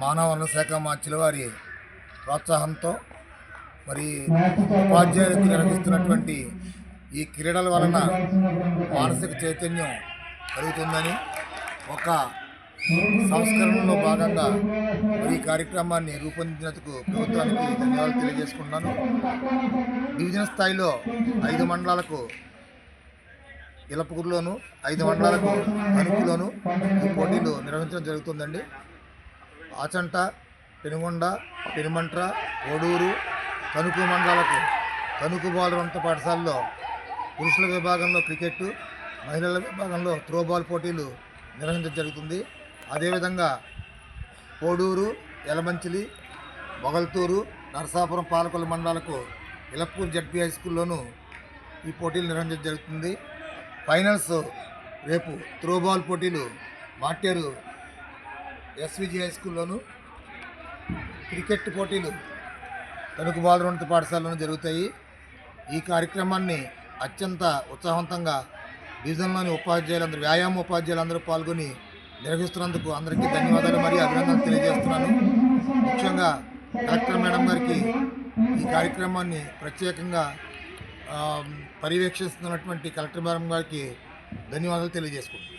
మానవ వనరుల శాఖ మార్చిల వారి ప్రోత్సాహంతో మరి ఉపాధ్యాయులకు నిర్వహిస్తున్నటువంటి ఈ క్రీడల వలన మానసిక చైతన్యం కలుగుతుందని ఒక సంస్కరణలో భాగంగా ఈ కార్యక్రమాన్ని రూపొందించినందుకు ప్రభుత్వానికి ధన్యవాదాలు తెలియజేసుకుంటున్నాను. డివిజన్ స్థాయిలో ఐదు మండలాలకు ఇలపకూరులోను ఐదు మండలాలకు తణుకులోను ఈ పోటీలు నిర్వహించడం జరుగుతుందండి. ఆచంట పెనుగొండ పెనుమంట్ర ఓడూరు తణుకు మండలాలకు బాలు బాలురంత పాఠశాలలో పురుషుల విభాగంలో క్రికెట్ మహిళల విభాగంలో త్రోబాల్ పోటీలు నిర్వహించడం జరుగుతుంది. అదేవిధంగా కోడూరు ఎలమంచిలి మొగల్తూరు నరసాపురం పాలకొల్లు మండలాలకు ఇలప్పూర్ జడ్పీ హై స్కూల్లోనూ ఈ పోటీలు నిర్వహించడం జరుగుతుంది. ఫైనల్స్ రేపు త్రోబాల్ పోటీలు మాటేరు ఎస్విజి హై స్కూల్లోను. క్రికెట్ పోటీలు తణుకు బాలరోన్నత పాఠశాలలోనూ జరుగుతాయి. ఈ కార్యక్రమాన్ని అత్యంత ఉత్సాహవంతంగా డివిజన్లోని ఉపాధ్యాయులందరూ వ్యాయామ ఉపాధ్యాయులందరూ పాల్గొని నిర్వహిస్తున్నందుకు అందరికీ ధన్యవాదాలు. మరియు అభినందనలు తెలియజేస్తున్నాను. ముఖ్యంగా డాక్టర్ మేడం గారికి ఈ కార్యక్రమాన్ని ప్రత్యేకంగా పర్యవేక్షిస్తున్నటువంటి కలెక్టర్ మేడం గారికి ధన్యవాదాలు తెలియజేసుకుంటున్నాను.